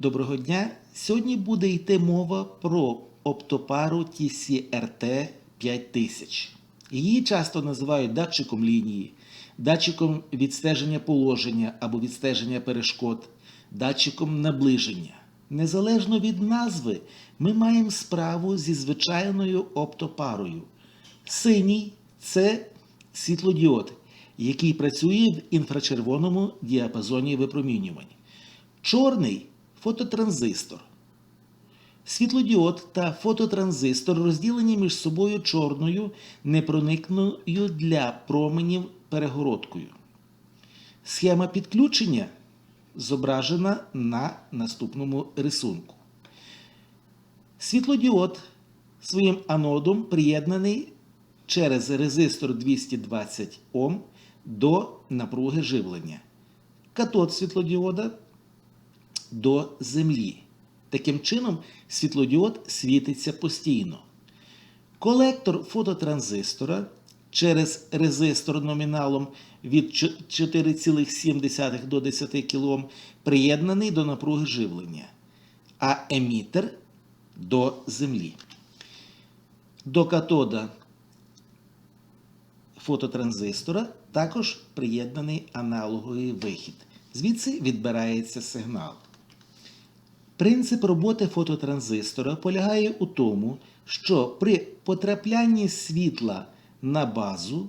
Доброго дня! Сьогодні буде йти мова про оптопару TCRT 5000. Її часто називають датчиком лінії, датчиком відстеження положення або відстеження перешкод, датчиком наближення. Незалежно від назви, ми маємо справу зі звичайною оптопарою. Синій це світлодіод, який працює в інфрачервоному діапазоні випромінювань. Чорний фототранзистор. Світлодіод та фототранзистор розділені між собою чорною непроникною для променів перегородкою. Схема підключення зображена на наступному рисунку. Світлодіод своїм анодом приєднаний через резистор 220 Ом до напруги живлення. Катод світлодіода до землі. Таким чином, світлодіод світиться постійно. Колектор фототранзистора через резистор номіналом від 4,7 до 10 кОм приєднаний до напруги живлення, а емітер до землі. До катода фототранзистора також приєднаний аналоговий вихід. Звідси відбирається сигнал. Принцип роботи фототранзистора полягає у тому, що при потраплянні світла на базу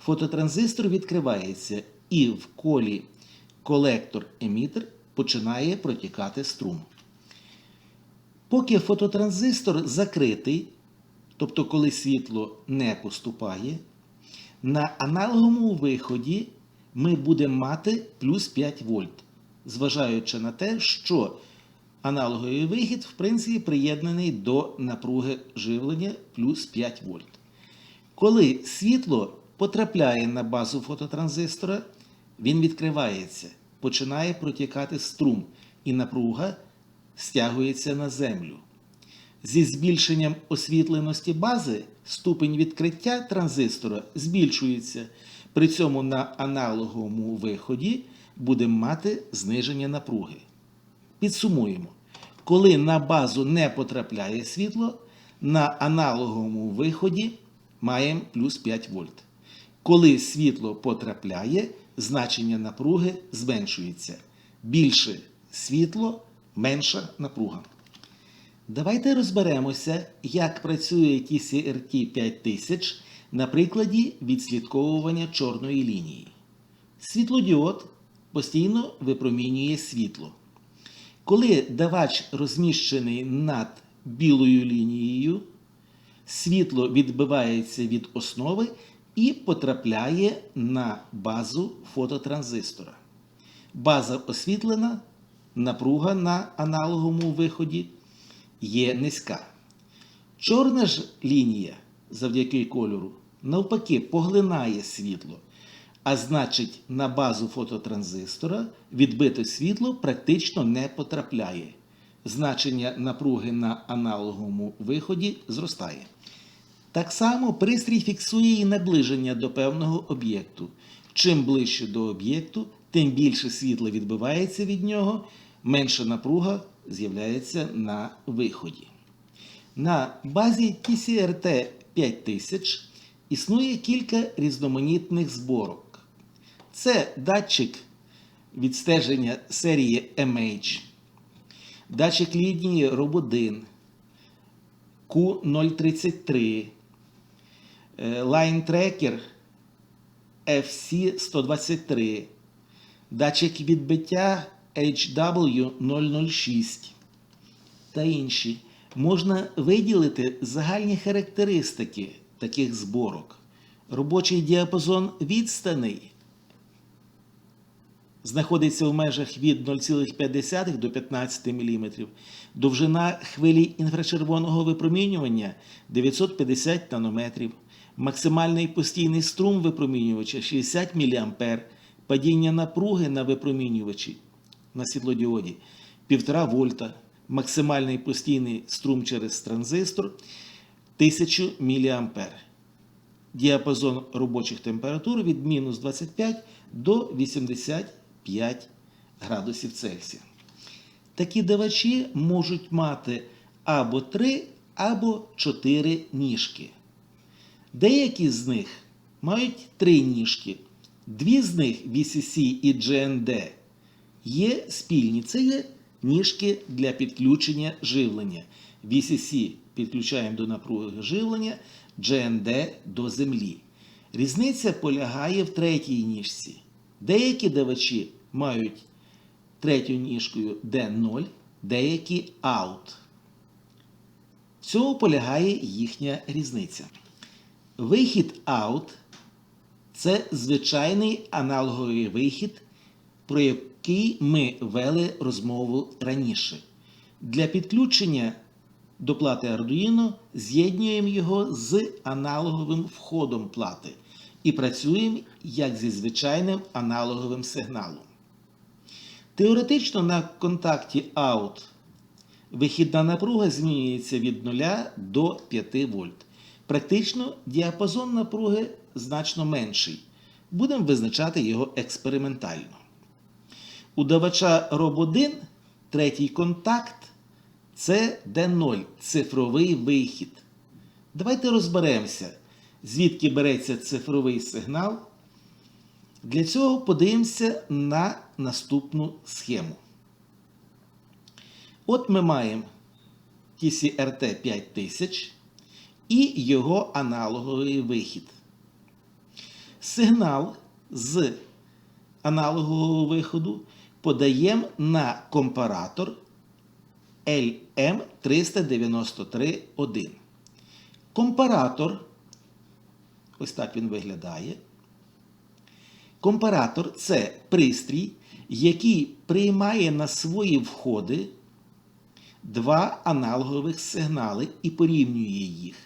фототранзистор відкривається і в колі колектор-емітер починає протікати струм. Поки фототранзистор закритий, тобто коли світло не поступає, на аналоговому виході ми будемо мати плюс 5 вольт, зважаючи на те, що аналоговий вихід, в принципі, приєднаний до напруги живлення плюс 5 вольт. Коли світло потрапляє на базу фототранзистора, він відкривається, починає протікати струм, і напруга стягується на землю. Зі збільшенням освітленості бази ступень відкриття транзистора збільшується. При цьому на аналоговому виході будемо мати зниження напруги. Підсумуємо, коли на базу не потрапляє світло, на аналоговому виході маємо плюс 5 вольт. Коли світло потрапляє, значення напруги зменшується. Більше світло, менша напруга. Давайте розберемося, як працює TCRT 5000 на прикладі відслідковування чорної лінії. Світлодіод постійно випромінює світло. Коли давач розміщений над білою лінією, світло відбивається від основи і потрапляє на базу фототранзистора. База освітлена, напруга на аналоговому виході є низька. Чорна ж лінія завдяки кольору навпаки поглинає світло, а значить, на базу фототранзистора відбите світло практично не потрапляє. Значення напруги на аналоговому виході зростає. Так само пристрій фіксує і наближення до певного об'єкту. Чим ближче до об'єкту, тим більше світла відбивається від нього, менша напруга з'являється на виході. На базі TCRT 5000 існує кілька різноманітних зборок. Це датчик відстеження серії MH, датчик лінії ROB1, Q033, Line Tracker FC123, датчик відбиття HW006 та інші. Можна виділити загальні характеристики таких зборок. Робочий діапазон відстаней знаходиться в межах від 0,5 до 15 мм. Довжина хвилі інфрачервоного випромінювання 950 нанометрів. Максимальний постійний струм випромінювача 60 мА. Падіння напруги на випромінювачі на світлодіоді 1,5 вольта. Максимальний постійний струм через транзистор 1000 мА. Діапазон робочих температур від мінус 25 до 85 градусів Цельсія. Такі давачі можуть мати або 3, або 4 ніжки. Деякі з них мають 3 ніжки. Дві з них VCC і GND є спільні. Це є ніжки для підключення живлення. VCC підключаємо до напруги живлення, GND до землі. Різниця полягає в третій ніжці. Деякі давачі мають третю ніжкою D0, деякі out. В цьому полягає їхня різниця. Вихід out це звичайний аналоговий вихід, про який ми вели розмову раніше. Для підключення до плати Arduino з'єднуємо його з аналоговим входом плати і працюємо як зі звичайним аналоговим сигналом. Теоретично на контакті OUT вихідна напруга змінюється від 0 до 5 вольт. Практично діапазон напруги значно менший. Будемо визначати його експериментально. У давача ROB1 третій контакт це D0 цифровий вихід. Давайте розберемося, звідки береться цифровий сигнал. Для цього подивимося на наступну схему. От ми маємо TCRT 5000 і його аналоговий вихід. Сигнал з аналогового виходу подаємо на компаратор LM393.1. Компаратор, ось так він виглядає. Компаратор це пристрій, який приймає на свої входи два аналогових сигнали і порівнює їх.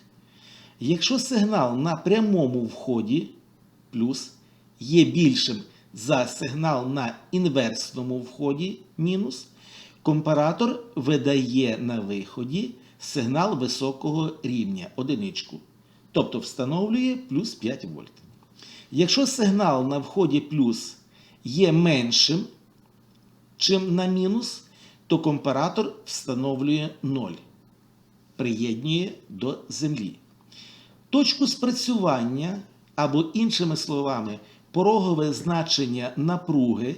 Якщо сигнал на прямому вході плюс є більшим за сигнал на інверсному вході мінус, компаратор видає на виході сигнал високого рівня одиничку. Тобто встановлює плюс 5 вольт. Якщо сигнал на вході плюс є меншим, чим на мінус, то компаратор встановлює 0, приєднує до землі. Точку спрацювання, або, іншими словами, порогове значення напруги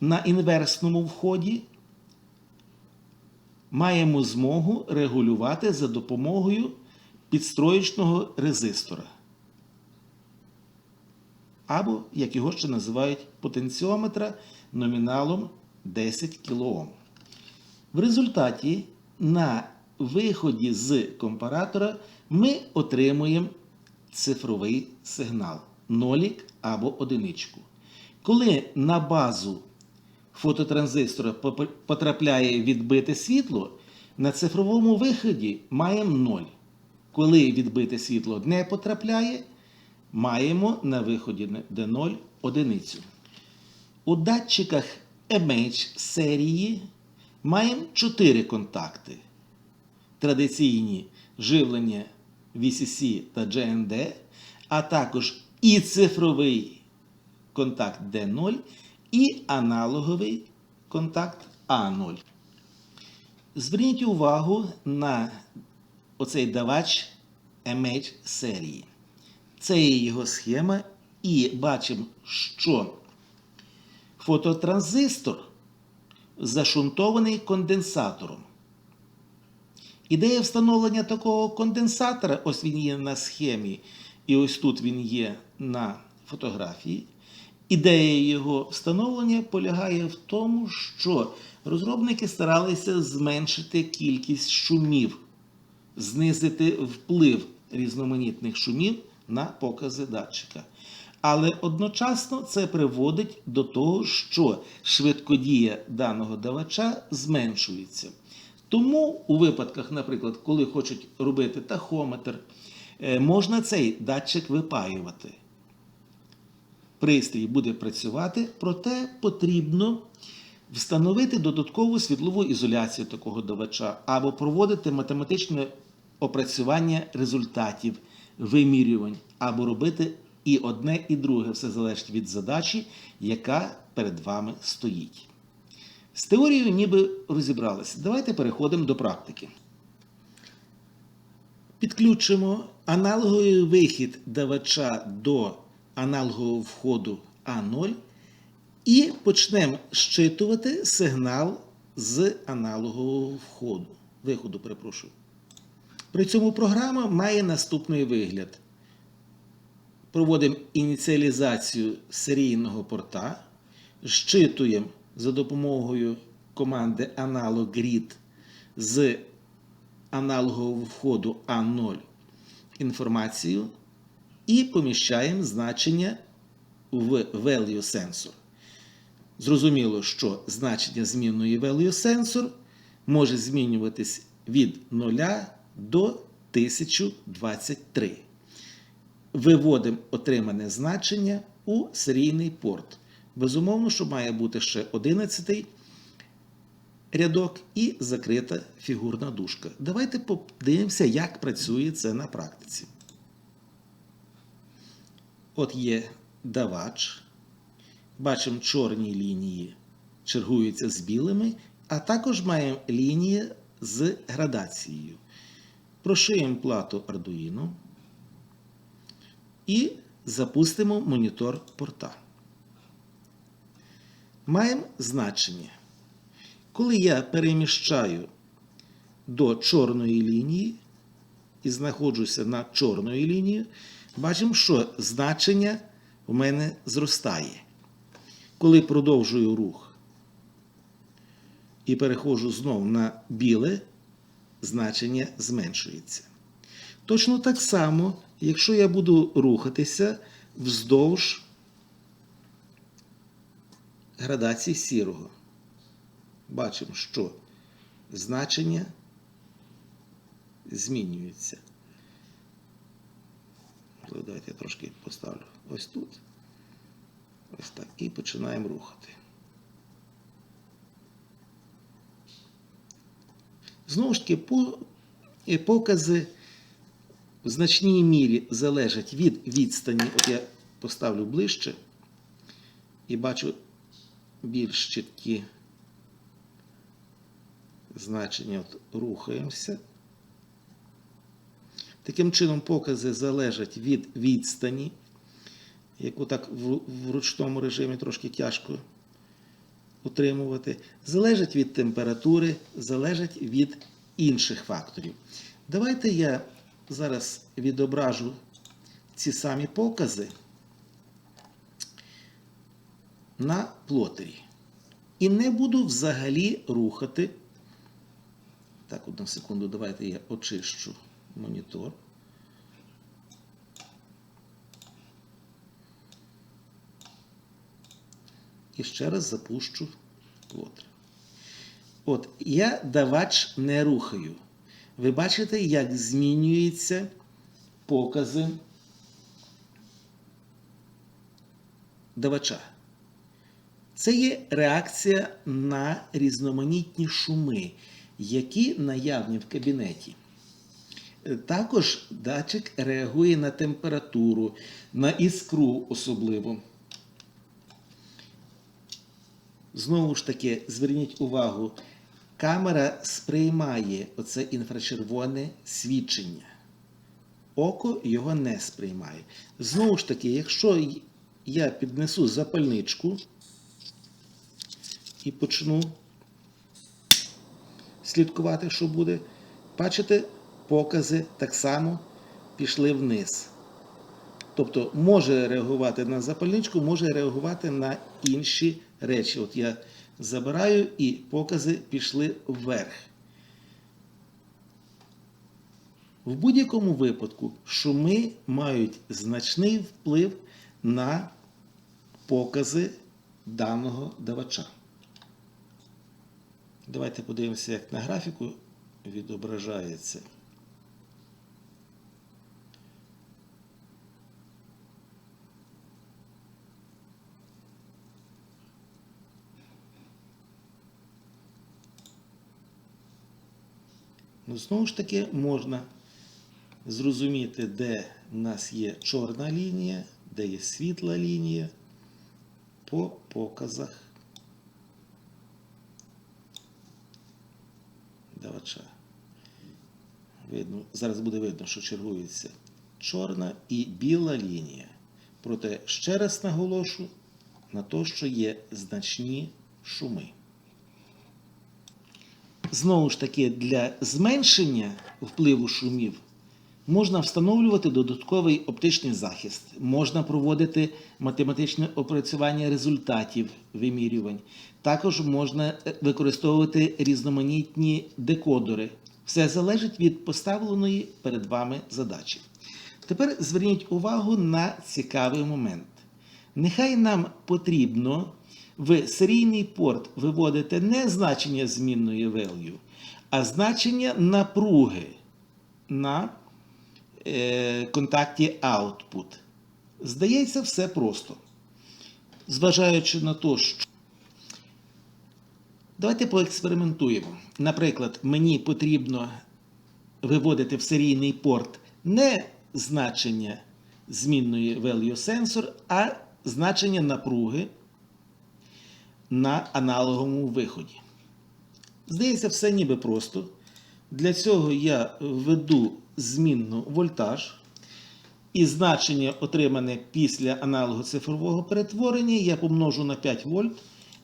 на інверсному вході маємо змогу регулювати за допомогою підстроєчного резистора. Або, як його ще називають, потенціометра номіналом 10 кОм. В результаті на виході з компаратора ми отримуємо цифровий сигнал нолік або одиничку. Коли на базу фототранзистора потрапляє відбите світло, на цифровому виході маємо 0. Коли відбите світло не потрапляє, маємо на виході D0 одиницю. У датчиках MH серії маємо 4 контакти. Традиційні живлення VCC та GND, а також і цифровий контакт D0, і аналоговий контакт А0. Зверніть увагу на оцей давач MH серії. Це є його схема, і бачимо, що фототранзистор зашунтований конденсатором. Ідея встановлення такого конденсатора, ось він є на схемі, і ось тут він є на фотографії. Ідея його встановлення полягає в тому, що розробники старалися зменшити кількість шумів, знизити вплив різноманітних шумів на покази датчика. Але одночасно це приводить до того, що швидкодія даного давача зменшується. Тому у випадках, наприклад, коли хочуть робити тахометр, е, можна цей датчик випаювати. Пристрій буде працювати, проте потрібно встановити додаткову світлову ізоляцію такого давача або проводити математичне опрацювання результатів вимірювань, або робити І одне, і друге все залежить від задачі, яка перед вами стоїть. З теорією ніби розібралися. Давайте переходимо до практики. Підключимо аналоговий вихід давача до аналогового входу А0 і почнемо щитувати сигнал з аналогового входу. Виходу, перепрошую. При цьому програма має наступний вигляд. Проводимо ініціалізацію серійного порта, щитуємо за допомогою команди аналог read з аналогового входу А0 інформацію і поміщаємо значення в value sensor. Зрозуміло, що значення змінної value sensor може змінюватись від 0 до 1023. Виводимо отримане значення у серійний порт. Безумовно, що має бути ще 11 рядок і закрита фігурна дужка. Давайте подивимося, як працює це на практиці. От є давач. Бачимо, чорні лінії чергуються з білими, а також маємо лінії з градацією. Прошиємо плату Arduino і запустимо монітор порта. Маємо значення. Коли я переміщаю до чорної лінії і знаходжуся на чорної лінії, бачимо, що значення у мене зростає. Коли продовжую рух і переходжу знову на біле, значення зменшується. Точно так само, якщо я буду рухатися вздовж градації сірого, бачимо, що значення змінюється. Давайте я трошки поставлю ось тут. Ось так. І починаємо рухати. Знову ж таки, по, покази в значній мірі залежать від відстані. От я поставлю ближче і бачу більш чіткі значення. От Рухаємося. Таким чином, покази залежать від відстані, яку так в ручному режимі трошки тяжко утримувати, залежить від температури, залежить від інших факторів. Давайте я зараз відображу ці самі покази на плотері. І не буду взагалі рухати. Так, одну секунду, давайте я очищу монітор. І ще раз запущу плотер. От, я давач не рухаю. Ви бачите, як змінюються покази давача. Це є реакція на різноманітні шуми, які наявні в кабінеті. Також датчик реагує на температуру, на іскру особливо. Знову ж таки, зверніть увагу, камера сприймає оце інфрачервоне свідчення. Око його не сприймає. Знову ж таки, якщо я піднесу запальничку і почну слідкувати, що буде, бачите, покази так само пішли вниз. Тобто може реагувати на запальничку, може реагувати на інші речі. От я забираю і покази пішли вверх. В будь-якому випадку шуми мають значний вплив на покази даного давача. Давайте подивимося, як на графіку відображається. Ну, знову ж таки, можна зрозуміти, де в нас є чорна лінія, де є світла лінія по показах давача. Видно, зараз буде видно, що чергується чорна і біла лінія. Проте ще раз наголошу на те, що є значні шуми. Знову ж таки, для зменшення впливу шумів можна встановлювати додатковий оптичний захист, можна проводити математичне опрацювання результатів вимірювань. Також можна е, використовувати різноманітні декодери. Все залежить від поставленої перед вами задачі. Тепер зверніть увагу на цікавий момент. Нехай нам потрібно в серійний порт виводити не значення змінної value, а значення напруги на е, контакті output. Здається, все просто. Зважаючи на те, що. Давайте поекспериментуємо. Наприклад, мені потрібно виводити в серійний порт не значення змінної value sensor, а значення напруги на аналоговому виході. Здається, все ніби просто. Для цього я введу змінну вольтаж. І значення, отримане після аналогу цифрового перетворення, я помножу на 5 вольт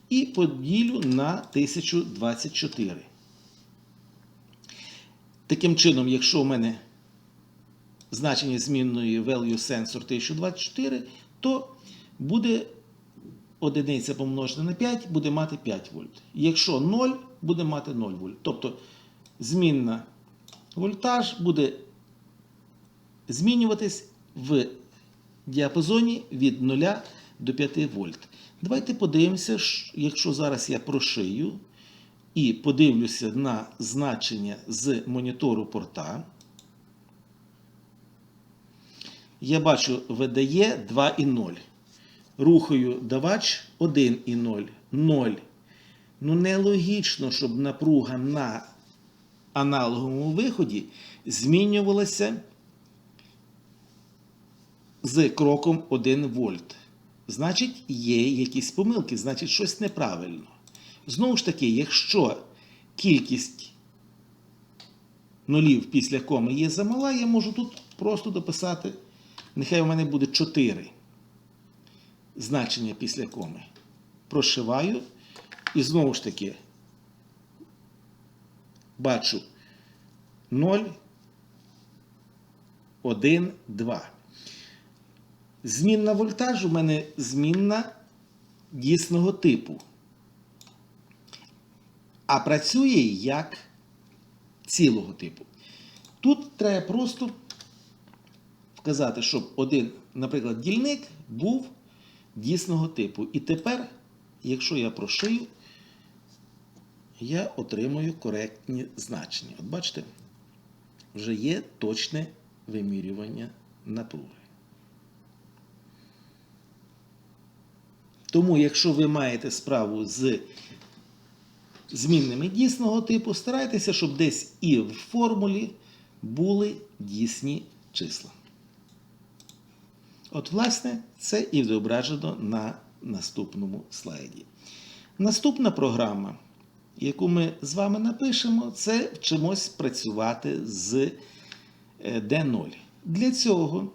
і поділю на 1024. Таким чином, якщо у мене значення змінної value sensor 1024, то буде одиниця помножена на 5, буде мати 5 вольт. Якщо 0, буде мати 0 вольт. Тобто змінна вольтаж буде змінюватись в діапазоні від 0 до 5 вольт. Давайте подивимося, якщо зараз я прошию і подивлюся на значення з монітору порта. Я бачу видає 2,0. Рухаю давач 1,0. 0. Ну, нелогічно, щоб напруга на аналоговому виході змінювалася з кроком 1 вольт. Значить, є якісь помилки, значить, щось неправильно. Знову ж таки, якщо кількість нулів після коми є замала, я можу тут просто дописати, нехай у мене буде 4 значення після коми. Прошиваю і знову ж таки бачу 0, 1, 2. Змінна вольтаж у мене змінна дійсного типу. А працює як цілого типу. Тут треба просто вказати, щоб один, наприклад, дільник був дійсного типу. І тепер, якщо я прошию, я отримую коректні значення. От бачите, вже є точне вимірювання напруги. Тому, якщо ви маєте справу з змінними дійсного типу, старайтеся, щоб десь і в формулі були дійсні числа. От, власне, це і відображено на наступному слайді. Наступна програма, яку ми з вами напишемо, це вчимось працювати з D0. Для цього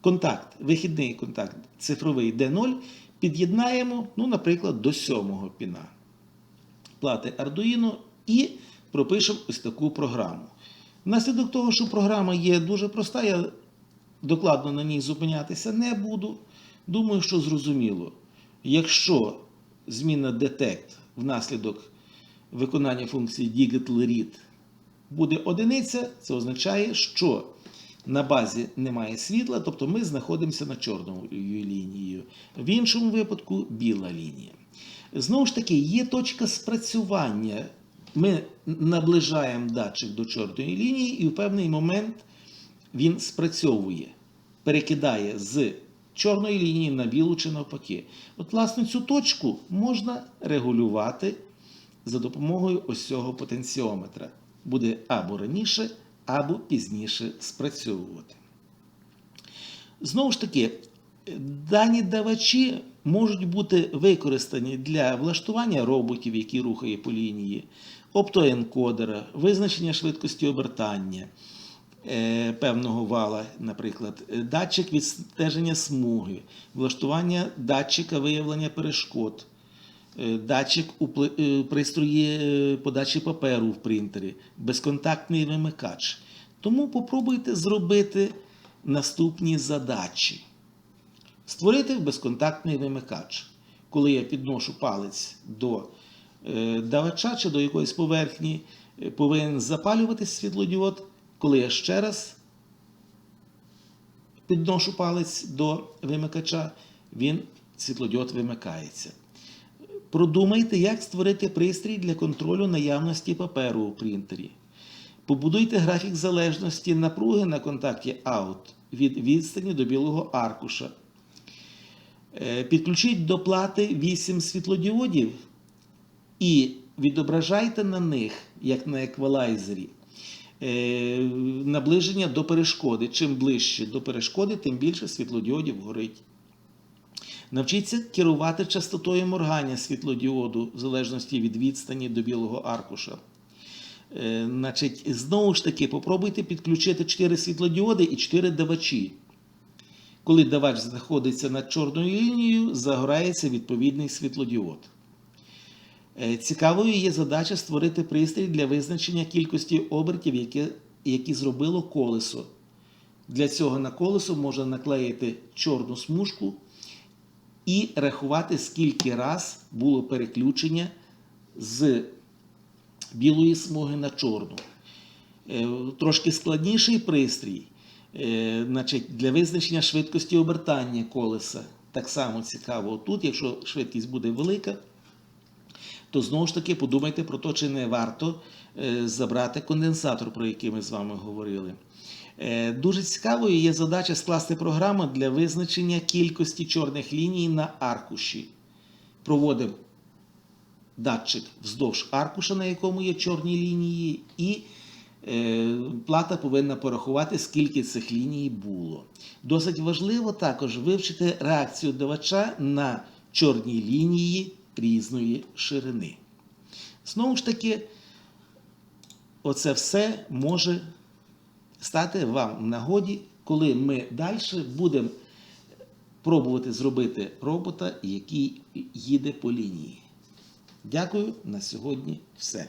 контакт, вихідний контакт цифровий D0 під'єднаємо, ну, наприклад, до сьомого піна плати Arduino і пропишемо ось таку програму. Внаслідок того, що програма є дуже проста, я докладно на ній зупинятися не буду. Думаю, що зрозуміло. Якщо зміна detect внаслідок виконання функції digital read буде одиниця, це означає, що на базі немає світла, тобто ми знаходимося на чорною лінією. В іншому випадку біла лінія. Знову ж таки, є точка спрацювання. Ми наближаємо датчик до чорної лінії, і в певний момент він спрацьовує, перекидає з чорної лінії на білу чи навпаки. От, власне, цю точку можна регулювати за допомогою ось цього потенціометра. Буде або раніше, або пізніше спрацьовувати. Знову ж таки, дані давачі можуть бути використані для влаштування роботів, які рухає по лінії, оптоенкодера, визначення швидкості обертання е, певного вала, наприклад, датчик відстеження смуги, влаштування датчика виявлення перешкод. Е, Датчик у е, пристрої подачі паперу в принтері, безконтактний вимикач. Тому попробуйте зробити наступні задачі. Створити безконтактний вимикач. Коли я підношу палець до давача чи до якоїсь поверхні, е, повинен запалюватись світлодіод. Коли я ще раз підношу палець до вимикача, він світлодіод вимикається. Продумайте, як створити пристрій для контролю наявності паперу у принтері. Побудуйте графік залежності напруги на контакті out від відстані до білого аркуша. Е, Підключіть до плати 8 світлодіодів і відображайте на них, як на еквалайзері, е, наближення до перешкоди. Чим ближче до перешкоди, тим більше світлодіодів горить. Навчіться керувати частотою моргання світлодіоду в залежності від відстані до білого аркуша. Е, Значить, знову ж таки, попробуйте підключити 4 світлодіоди і 4 давачі. Коли давач знаходиться над чорною лінією, загорається відповідний світлодіод. Е, Цікавою є задача створити пристрій для визначення кількості обертів, які, які зробило колесо. Для цього на колесо можна наклеїти чорну смужку і рахувати, скільки раз було переключення з білої смуги на чорну. Е, Трошки складніший пристрій е, значить, для визначення швидкості обертання колеса. Так само цікаво тут, якщо швидкість буде велика, то знову ж таки подумайте про те, чи не варто е, забрати конденсатор, про який ми з вами говорили. Е, Дуже цікавою є задача скласти програму для визначення кількості чорних ліній на аркуші. Проводив датчик вздовж аркуша, на якому є чорні лінії, і е, плата повинна порахувати, скільки цих ліній було. Досить важливо також вивчити реакцію давача на чорні лінії різної ширини. Знову ж таки, оце все може стати вам в нагоді, коли ми далі будемо пробувати зробити робота, який їде по лінії. Дякую на сьогодні все.